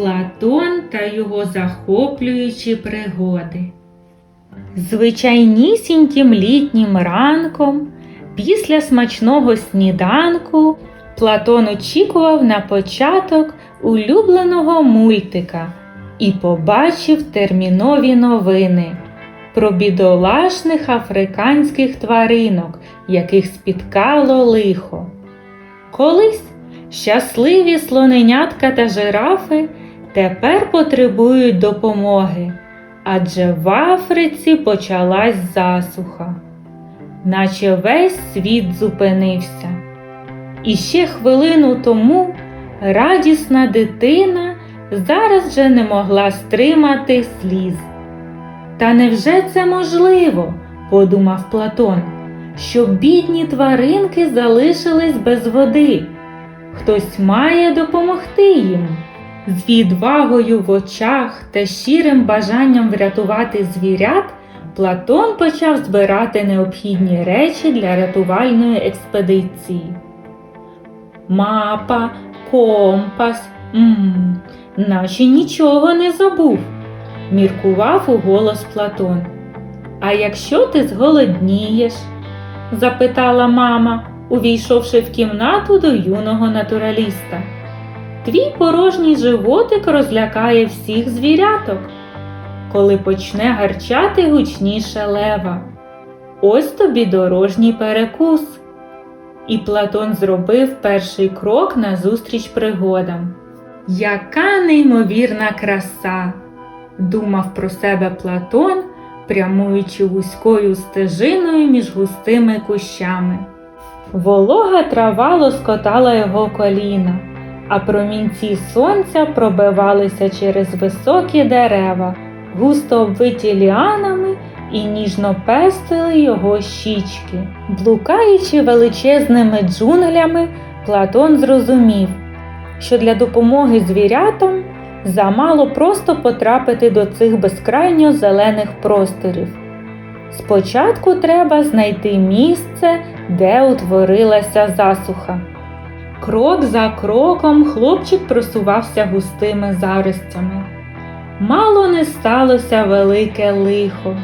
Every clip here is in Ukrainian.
Платон та його захоплюючі пригоди. Звичайнісіньким літнім ранком, після смачного сніданку, Платон очікував на початок улюбленого мультика і побачив термінові новини про бідолашних африканських тваринок, яких спіткало лихо. Колись щасливі слоненятка та жирафи тепер потребують допомоги, адже в Африці почалась засуха, наче весь світ зупинився. І ще хвилину тому радісна дитина зараз же не могла стримати сліз. Та невже це можливо, подумав Платон, щоб бідні тваринки залишились без води? Хтось має допомогти їм. З відвагою в очах та щирим бажанням врятувати звірят, Платон почав збирати необхідні речі для рятувальної експедиції. Мапа, компас, м наче нічого не забув, міркував у голос Платон. А якщо ти зголоднієш? запитала мама, увійшовши в кімнату до юного натураліста. Твій порожній животик розлякає всіх звіряток, коли почне гарчати гучніше лева. Ось тобі дорожній перекус. І Платон зробив перший крок назустріч пригодам. Яка неймовірна краса! думав про себе Платон, прямуючи вузькою стежиною між густими кущами. Волога трава лоскотала його коліна, а промінці сонця пробивалися через високі дерева, густо обвиті ліанами і ніжно пестили його щічки. Блукаючи величезними джунглями, Платон зрозумів, що для допомоги звірятам замало просто потрапити до цих безкрайньо зелених просторів. Спочатку треба знайти місце, де утворилася засуха. Крок за кроком хлопчик просувався густими заростями. Мало не сталося велике лихо.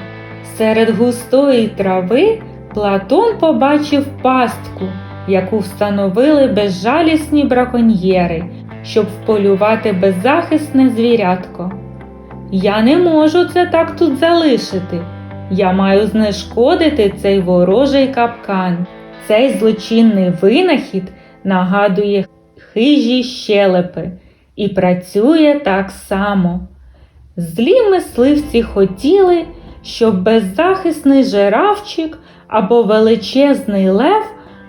Серед густої трави Платон побачив пастку, яку встановили безжалісні браконьєри, щоб вполювати беззахисне звірятко. Я не можу це так тут залишити. Я маю знешкодити цей ворожий капкан. Цей злочинний винахід нагадує хижі щелепи і працює так само. Злі мисливці хотіли, щоб беззахисний жирафчик або величезний лев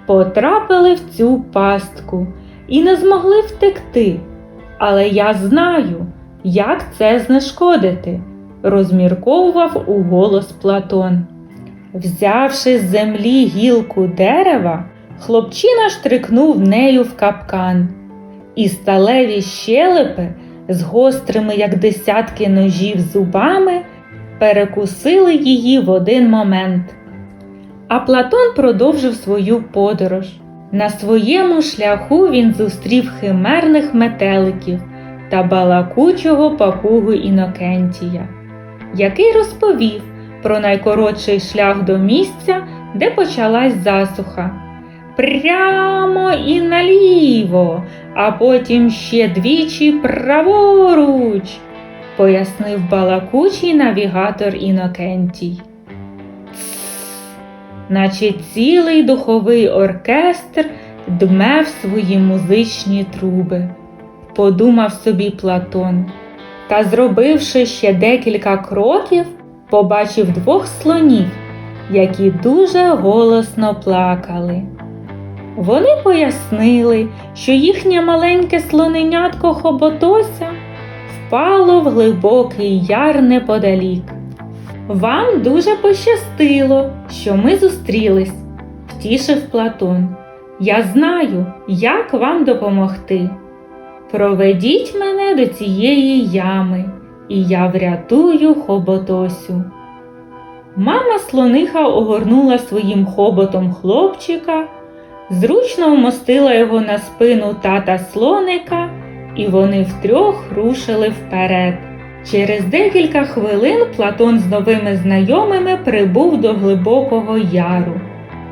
потрапили в цю пастку і не змогли втекти. Але я знаю, як це знешкодити, розмірковував у голос Платон. Взявши з землі гілку дерева, хлопчина штрикнув нею в капкан, і сталеві щелепи з гострими, як десятки ножів, зубами перекусили її в один момент. А Платон продовжив свою подорож. На своєму шляху він зустрів химерних метеликів та балакучого папугу Інокентія, який розповів про найкоротший шлях до місця, де почалась засуха. Прямо і наліво, а потім ще двічі праворуч, пояснив балакучий навігатор Інокентій. Наче цілий духовий оркестр дмев свої музичні труби, подумав собі Платон, та, зробивши ще декілька кроків, побачив двох слонів, які дуже голосно плакали. Вони пояснили, що їхнє маленьке слоненятко хоботося впало в глибокий яр неподалік. Вам дуже пощастило, що ми зустрілись, втішив Платон. Я знаю, як вам допомогти. Проведіть мене до цієї ями, і я врятую хоботосю. Мама слониха огорнула своїм хоботом хлопчика, зручно вмостила його на спину тата слоника і вони втрьох рушили вперед. Через декілька хвилин Платон з новими знайомими прибув до глибокого яру,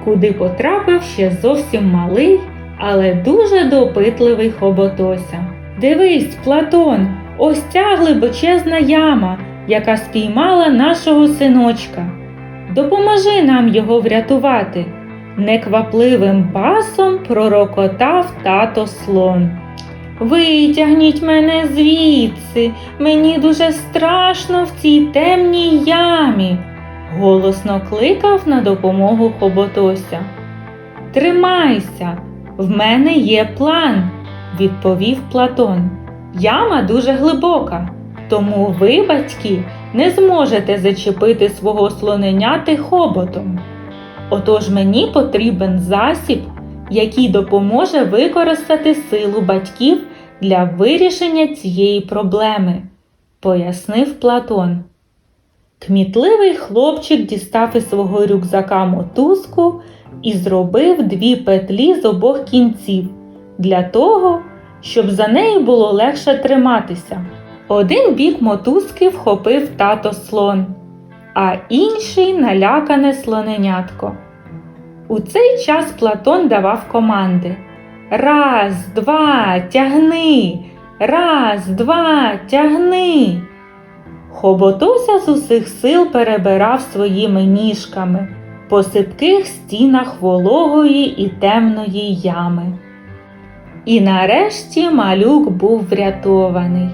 куди потрапив ще зовсім малий, але дуже допитливий хоботося. Дивись, Платон, ось ця глибочезна яма, яка спіймала нашого синочка. Допоможи нам його врятувати. Неквапливим басом пророкотав тато слон. Витягніть мене звідси, мені дуже страшно в цій темній ямі, голосно кликав на допомогу хоботося. Тримайся, в мене є план, відповів Платон. Яма дуже глибока, тому ви, батьки, не зможете зачепити свого слоненяти хоботом. Отож мені потрібен засіб, який допоможе використати силу батьків для вирішення цієї проблеми, пояснив Платон. Кмітливий хлопчик дістав із свого рюкзака мотузку і зробив дві петлі з обох кінців для того, щоб за нею було легше триматися. Один бік мотузки вхопив тато слон, а інший налякане слоненятко. У цей час Платон давав команди Раз, два, тягни, раз, два, тягни. Хоботося з усіх сил перебирав своїми ніжками по сипких стінах вологої і темної ями. І нарешті малюк був врятований.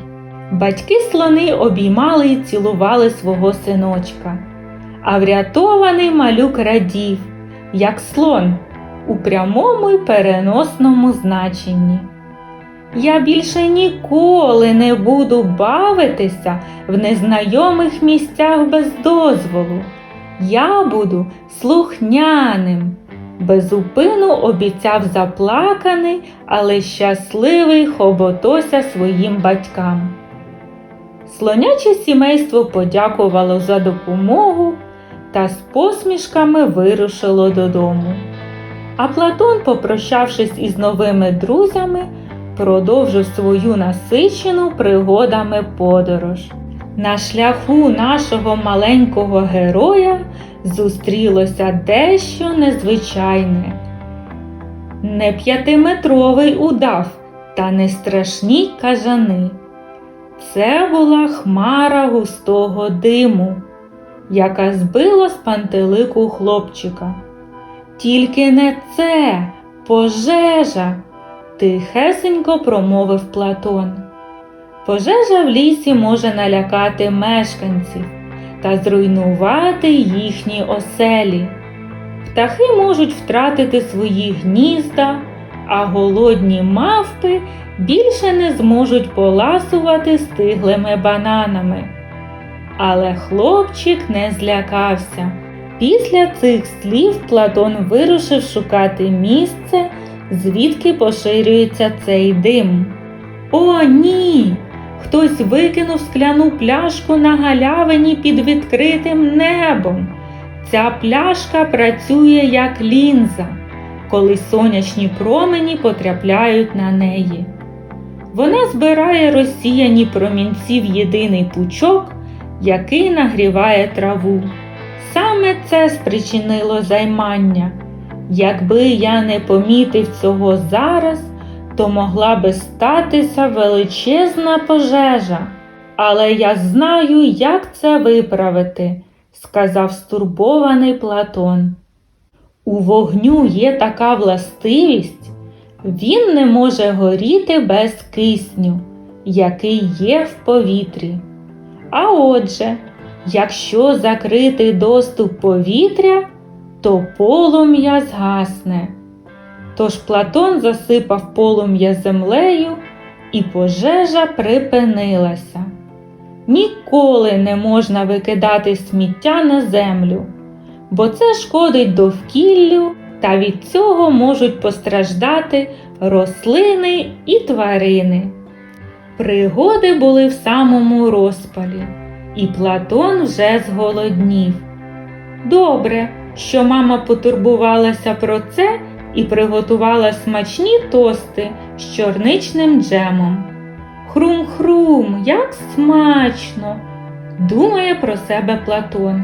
Батьки слони обіймали і цілували свого синочка, а врятований малюк радів, як слон у прямому й переносному значенні. Я більше ніколи не буду бавитися в незнайомих місцях без дозволу. Я буду слухняним. Безупину обіцяв заплаканий, але щасливий хоботося своїм батькам. Слоняче сімейство подякувало за допомогу та з посмішками вирушило додому. А Платон, попрощавшись із новими друзями, продовжив свою насичену пригодами подорож. На шляху нашого маленького героя зустрілося дещо незвичайне. Не п'ятиметровий удав та не страшні кажани. Це була хмара густого диму, яка збила з пантелику хлопчика. Тільки не це пожежа, тихесенько промовив Платон. Пожежа в лісі може налякати мешканців та зруйнувати їхні оселі. Птахи можуть втратити свої гнізда, а голодні мавпи більше не зможуть поласувати стиглими бананами. Але хлопчик не злякався. Після цих слів Платон вирушив шукати місце, звідки поширюється цей дим. О, ні! Хтось викинув скляну пляшку на галявині під відкритим небом. Ця пляшка працює як лінза, коли сонячні промені потрапляють на неї. Вона збирає розсіяні промінці в єдиний пучок, який нагріває траву. Саме це спричинило займання. Якби я не помітив цього зараз, то могла би статися величезна пожежа. Але я знаю, як це виправити, сказав стурбований Платон. У вогню є така властивість, він не може горіти без кисню, який є в повітрі. А отже, Якщо закрити доступ повітря, то полум'я згасне. Тож Платон засипав полум'я землею, і пожежа припинилася. Ніколи не можна викидати сміття на землю, бо це шкодить довкіллю, та від цього можуть постраждати рослини і тварини. Пригоди були в самому розпалі і Платон вже зголоднів. Добре, що мама потурбувалася про це і приготувала смачні тости з чорничним джемом. Хрум-хрум, як смачно, думає про себе Платон,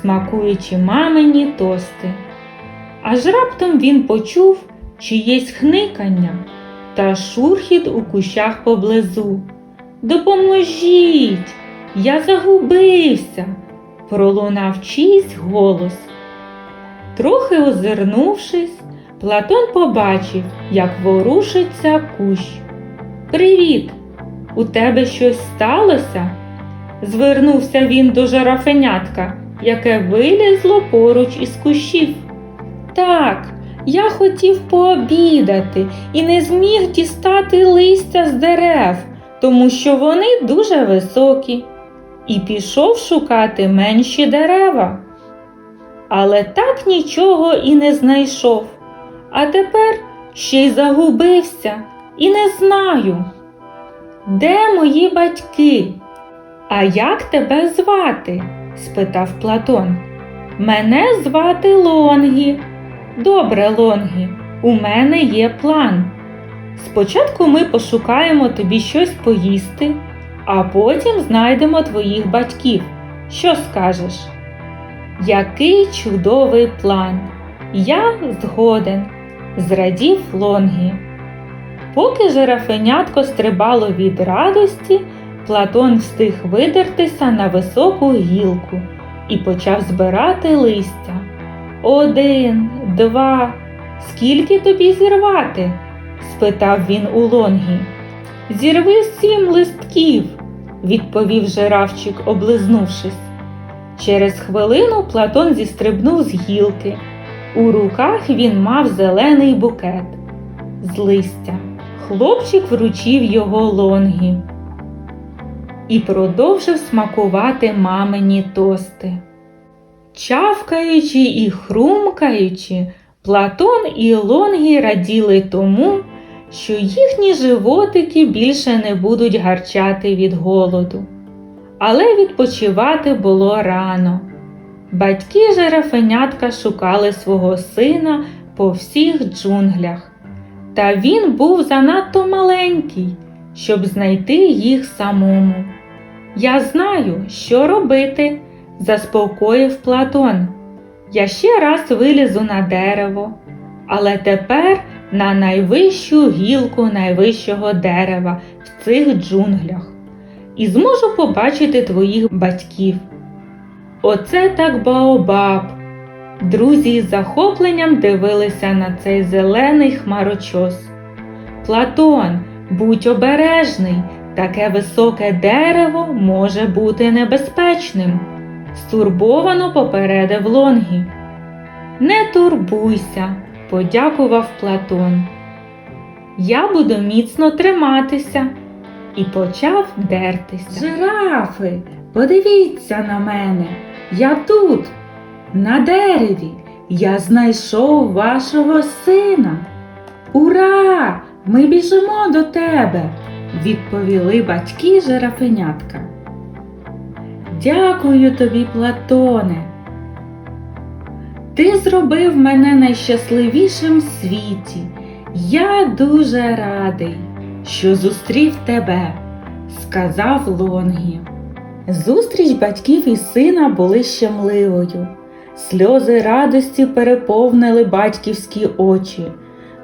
смакуючи мамині тости. Аж раптом він почув чиєсь хникання та шурхіт у кущах поблизу. Допоможіть! Я загубився, пролунав чийсь голос. Трохи озирнувшись, Платон побачив, як ворушиться кущ. Привіт! У тебе щось сталося? Звернувся він до жирафенятка, яке вилізло поруч із кущів. Так, я хотів пообідати і не зміг дістати листя з дерев, тому що вони дуже високі, і пішов шукати менші дерева. Але так нічого і не знайшов. А тепер ще й загубився і не знаю. Де мої батьки? А як тебе звати? Спитав Платон. Мене звати Лонгі. Добре, Лонгі, у мене є план. Спочатку ми пошукаємо тобі щось поїсти, а потім знайдемо твоїх батьків. Що скажеш? Який чудовий план! Я згоден, зрадів Лонгі. Поки жирафенятко стрибало від радості, Платон встиг видертися на високу гілку і почав збирати листя. Один, два. Скільки тобі зірвати? спитав він у Лонгі. Зірви сім листків, відповів жирафчик, облизнувшись. Через хвилину Платон зістрибнув з гілки. У руках він мав зелений букет з листя. Хлопчик вручив його лонгі і продовжив смакувати мамині тости. Чавкаючи і хрумкаючи, Платон і Лонгі раділи тому, що їхні животики більше не будуть гарчати від голоду. Але відпочивати було рано. Батьки жирафенятка шукали свого сина по всіх джунглях, та він був занадто маленький, щоб знайти їх самому. Я знаю, що робити, заспокоїв Платон. Я ще раз вилізу на дерево, але тепер на найвищу гілку найвищого дерева в цих джунглях і зможу побачити твоїх батьків. Оце так Баобаб. Друзі з захопленням дивилися на цей зелений хмарочос. Платон, будь обережний, таке високе дерево може бути небезпечним, стурбовано попередив Лонгі. Не турбуйся, подякував Платон. Я буду міцно триматися і почав дертися. Жирафи, подивіться на мене. Я тут, на дереві, я знайшов вашого сина. Ура! Ми біжимо до тебе, відповіли батьки жирафенятка. Дякую тобі, Платоне. Ти зробив мене найщасливішим в світі. Я дуже радий, що зустрів тебе, сказав Лонгі. Зустріч батьків і сина були щемливою. Сльози радості переповнили батьківські очі.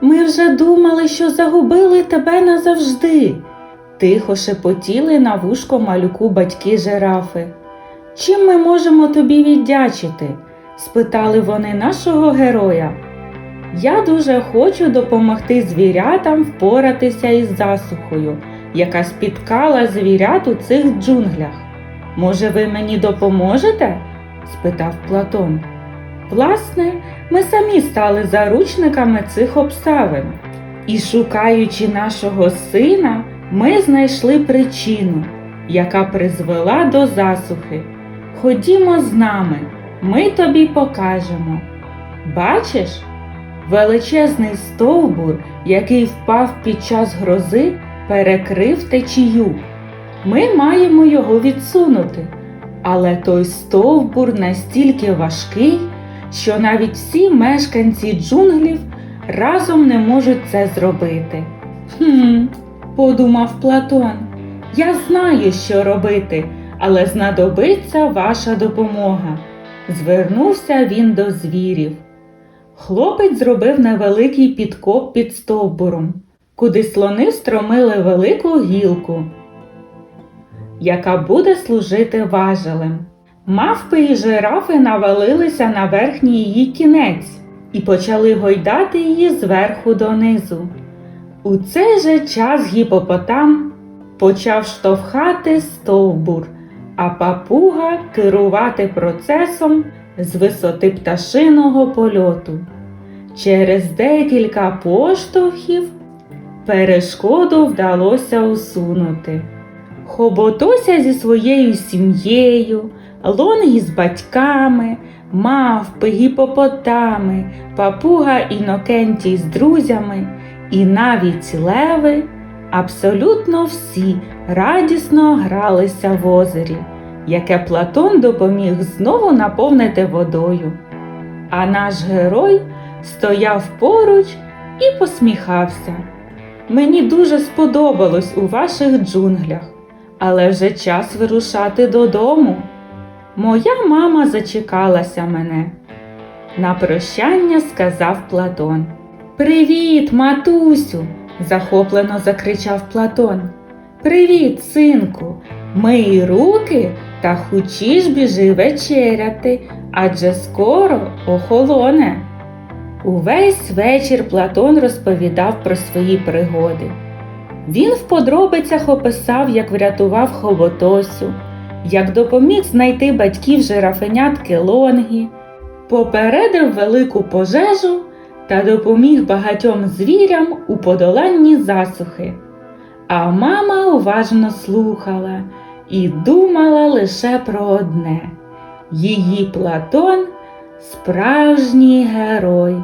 Ми вже думали, що загубили тебе назавжди. Тихо шепотіли на вушко малюку батьки жирафи. Чим ми можемо тобі віддячити? спитали вони нашого героя. Я дуже хочу допомогти звірятам впоратися із засухою, яка спіткала звірят у цих джунглях. Може, ви мені допоможете? спитав Платон. Власне, ми самі стали заручниками цих обставин. І, шукаючи нашого сина, ми знайшли причину, яка призвела до засухи. Ходімо з нами, ми тобі покажемо. Бачиш, величезний стовбур, який впав під час грози, перекрив течію. Ми маємо його відсунути, але той стовбур настільки важкий, що навіть всі мешканці джунглів разом не можуть це зробити. Хм, подумав Платон. Я знаю, що робити, але знадобиться ваша допомога. Звернувся він до звірів. Хлопець зробив невеликий підкоп під стовбуром, куди слони встромили велику гілку, яка буде служити важелем. Мавпи і жирафи навалилися на верхній її кінець і почали гойдати її зверху донизу. У цей же час гіпопотам почав штовхати стовбур, а папуга керувати процесом з висоти пташиного польоту. Через декілька поштовхів перешкоду вдалося усунути. Хоботося зі своєю сім'єю, лонгі з батьками, мавпи, гіпопотами, папуга Інокентій з друзями і навіть леви, абсолютно всі радісно гралися в озері, яке Платон допоміг знову наповнити водою. А наш герой стояв поруч і посміхався. Мені дуже сподобалось у ваших джунглях, але вже час вирушати додому. Моя мама зачекалася мене. На прощання сказав Платон. Привіт, матусю! захоплено закричав Платон. Привіт, синку! Мий руки та хучіш біжи вечеряти, адже скоро охолоне. Увесь вечір Платон розповідав про свої пригоди. Він в подробицях описав, як врятував хоботосю, як допоміг знайти батьків жирафенятки Лонгі, попередив велику пожежу та допоміг багатьом звірям у подоланні засухи. А мама уважно слухала і думала лише про одне її Платон справжній герой.